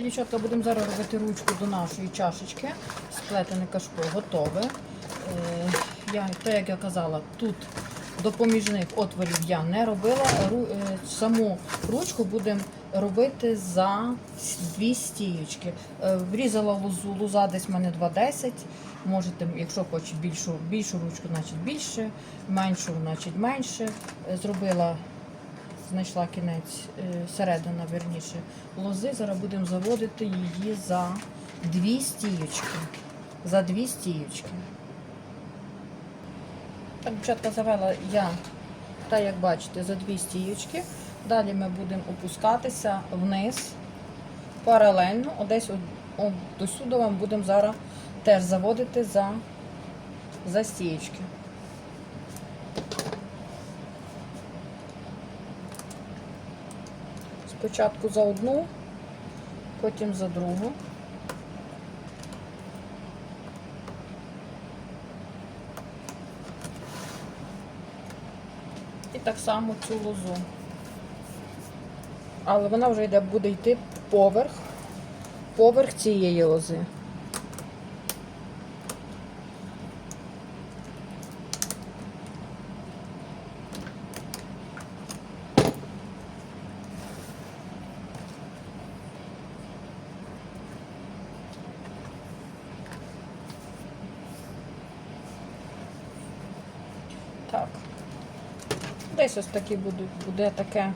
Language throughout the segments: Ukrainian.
Так, дівчатка, будемо зараз робити ручку до нашої чашечки. Сплетене кашпо готове. Е, Я, те, як я казала, тут допоміжних отворів я не робила. Е, Саму ручку будемо робити за дві стіючки. Е, Врізала лозу, лоза десь в мене 2,10. Можете, якщо хочете більшу, більшу ручку, значить більше, меншу, значить менше. Е, Зробила знайшла кінець е, середина, верніше, лози. Зараз будемо заводити її за дві стіючки. За дві стіючки. Так, дівчатка, завела я, так як бачите, за дві стіючки. Далі ми будемо опускатися вниз паралельно. Десь от, от до вам будемо зараз теж заводити за, за стіючки. Спочатку за одну, потім за другу. І так само цю лозу. Але вона вже буде йти поверх, поверх цієї лози. Десь ось такі будуть, буде таке.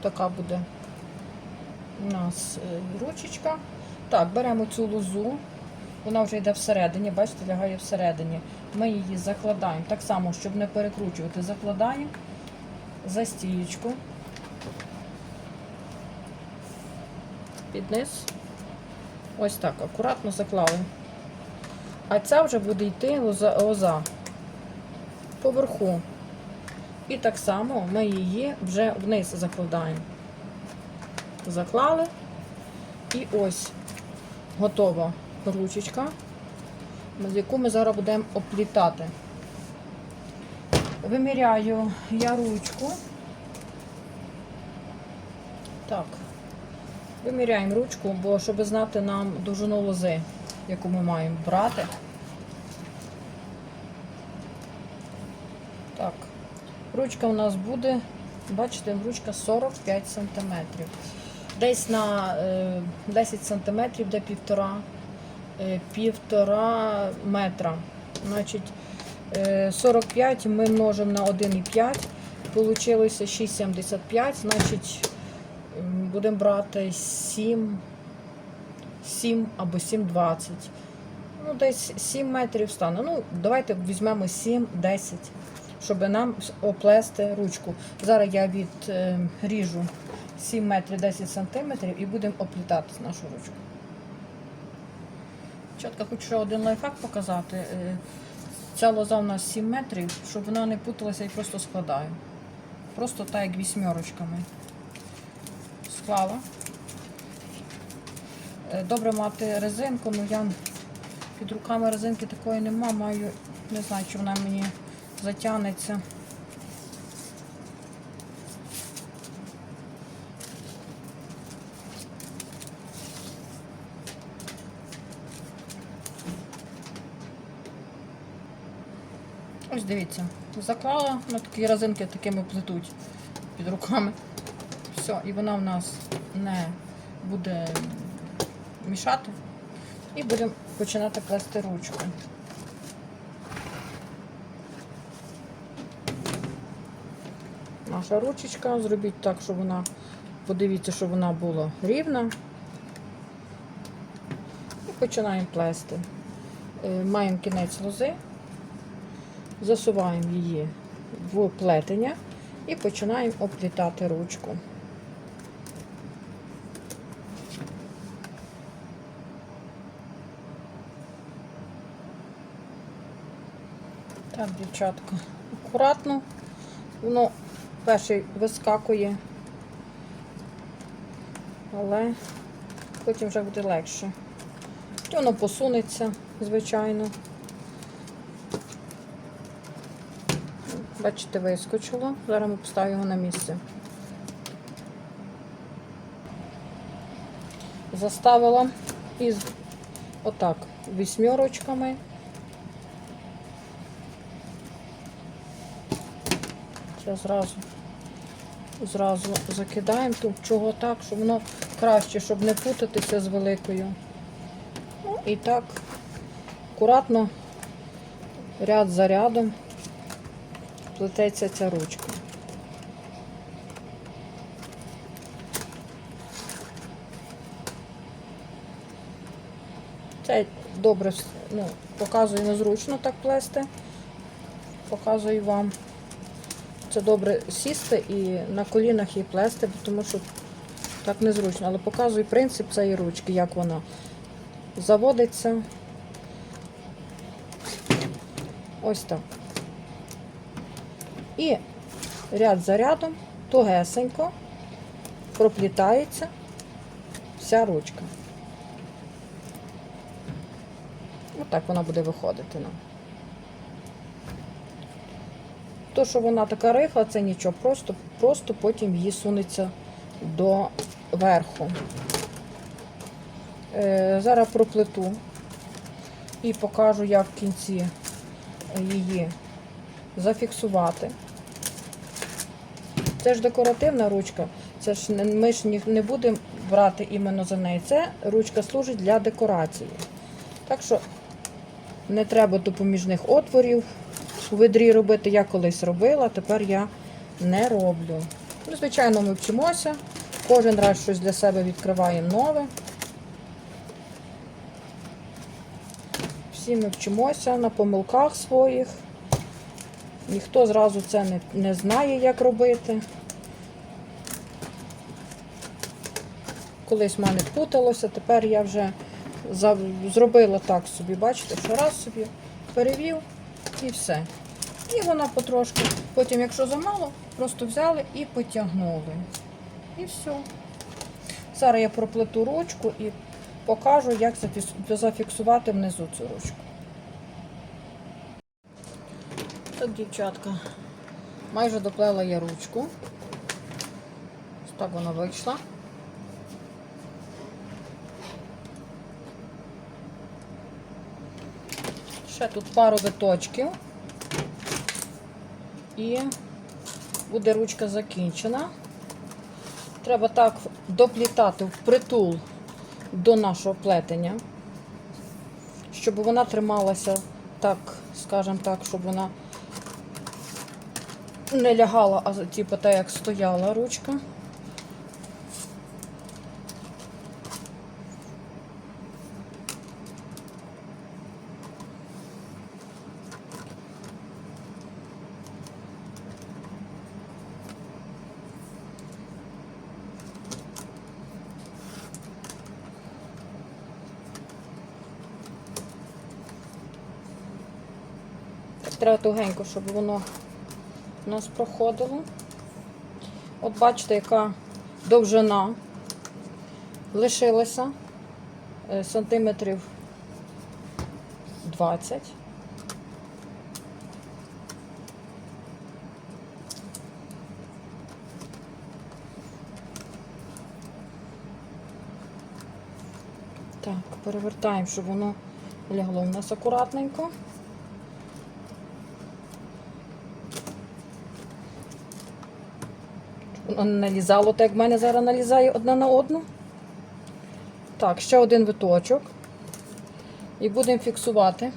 Така буде у нас е, ручечка. Так, беремо цю лозу. Вона вже йде всередині, бачите, лягає всередині. Ми її закладаємо. Так само, щоб не перекручувати, закладаємо за стієчку. Під низ. Ось так, акуратно заклали. А ця вже буде йти лоза, лоза поверху. І так само ми її вже вниз закладаємо. Заклали. І ось готова ручечка, з яку ми зараз будемо оплітати. Виміряю я ручку. Так. Виміряємо ручку, бо щоб знати нам довжину лози, яку ми маємо брати. Так, ручка у нас буде, бачите, ручка 45 см. Десь на е, 10 см, де півтора, е, півтора метра. Значить, е, 45 ми множимо на 1,5, получилося 6,75, значить, будемо брати 7, 7 або 7,20. Ну, десь 7 метрів стане. Ну, давайте візьмемо 7-10, щоб нам оплести ручку. Зараз я відріжу 7 метрів 10 сантиметрів і будемо оплітати нашу ручку. Чітко хочу ще один лайфхак показати. Е, Ця лоза у нас 7 метрів, щоб вона не путалася і просто складаю. Просто так, як вісьмерочками. Склала. Е, Добре мати резинку, але я під руками резинки такої нема, маю, не знаю, чи вона мені затягнеться. Ось дивіться, заклала, ну такі резинки такими плетуть під руками. Все, і вона в нас не буде мішати. І будемо починати плести ручку. Наша ручечка, зробіть так, щоб вона, подивіться, щоб вона була рівна. І починаємо плести. Е, Маємо кінець лози, засуваємо її в плетення і починаємо оплітати ручку. Так, дівчатка, акуратно. Воно перший вискакує, але потім вже буде легше. І воно посунеться, звичайно. Бачите, вискочило. Зараз ми поставимо його на місце. Заставила із отак вісьмерочками. Це зразу, зразу закидаємо. Тут чого так, щоб воно краще, щоб не путатися з великою. Ну і так, акуратно, ряд за рядом плететься ця ручка. Це добре ну, показую незручно так плести. Показую вам. Це добре сісти і на колінах її плести, тому що так незручно. Але показую принцип цієї ручки, як вона заводиться. Ось так. І ряд за рядом тугесенько проплітається вся ручка. Отак вона буде виходити нам. То, що вона така рихла, це нічого, просто, просто потім її сунеться до верху. Е, зараз проплету і покажу, як в кінці її зафіксувати. Це ж декоративна ручка, це ж ми ж не будемо брати іменно за неї. Це ручка служить для декорації. Так що не треба допоміжних отворів у ведрі робити. Я колись робила, тепер я не роблю. Ну, звичайно, ми вчимося. Кожен раз щось для себе відкриваємо нове. Всі ми вчимося на помилках своїх. Ніхто зразу це не, не знає, як робити. Колись в мене путалося, тепер я вже зробила так собі, бачите, що раз собі перевів і все. І вона потрошки. Потім, якщо замало, просто взяли і потягнули. І все. Зараз я проплету ручку і покажу, як зафіксувати внизу цю ручку. Так, дівчатка, майже доплела я ручку. Ось так вона вийшла. Ще тут пару виточків. І буде ручка закінчена. Треба так доплітати впритул до нашого плетення, щоб вона трималася так, скажімо так, щоб вона не лягала, а типу так, як стояла ручка. Треба тугенько, щоб воно у нас проходило. От бачите, яка довжина лишилася е, сантиметрів 20. Так, перевертаємо, щоб воно лягло у нас акуратненько. Воно не налізало, так як в мене зараз налізає одна на одну. Так, ще один виточок. І будемо фіксувати.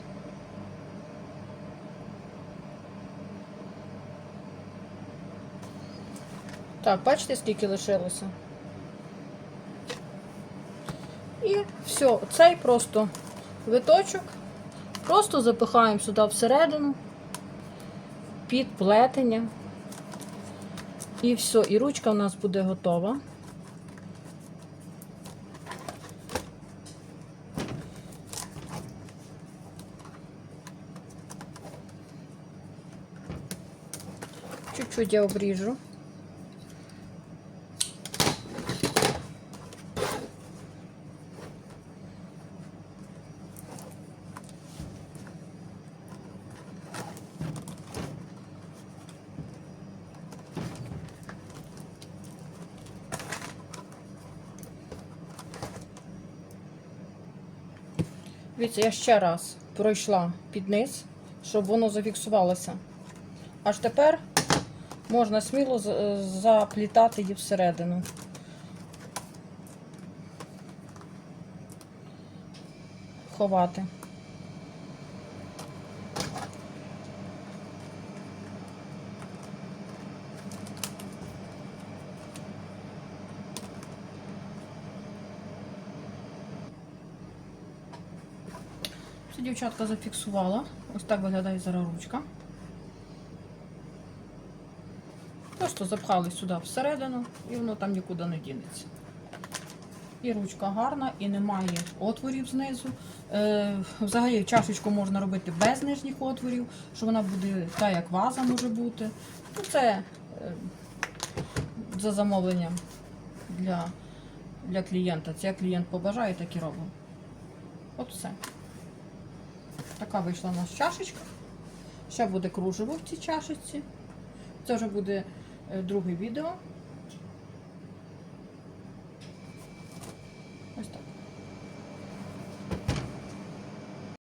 Так, бачите, скільки лишилося? І все, цей просто виточок. Просто запихаємо сюди всередину під плетення. І все, і ручка у нас буде готова. Чуть-чуть я обріжу. Дивіться, я ще раз пройшла під низ, щоб воно зафіксувалося. Аж тепер можна сміло заплітати її всередину. Ховати. Все, дівчатка зафіксувала. Ось так виглядає зараз ручка. Просто запхали сюди всередину і воно там нікуди не дінеться. І ручка гарна, і немає отворів знизу. Е, взагалі чашечку можна робити без нижніх отворів, що вона буде та як ваза може бути. Ну, це е, за замовленням для, для клієнта. Це як клієнт побажає, так і робимо. От все. Така вийшла у нас чашечка. Ще буде кружево в цій чашечці. Це вже буде е, друге відео.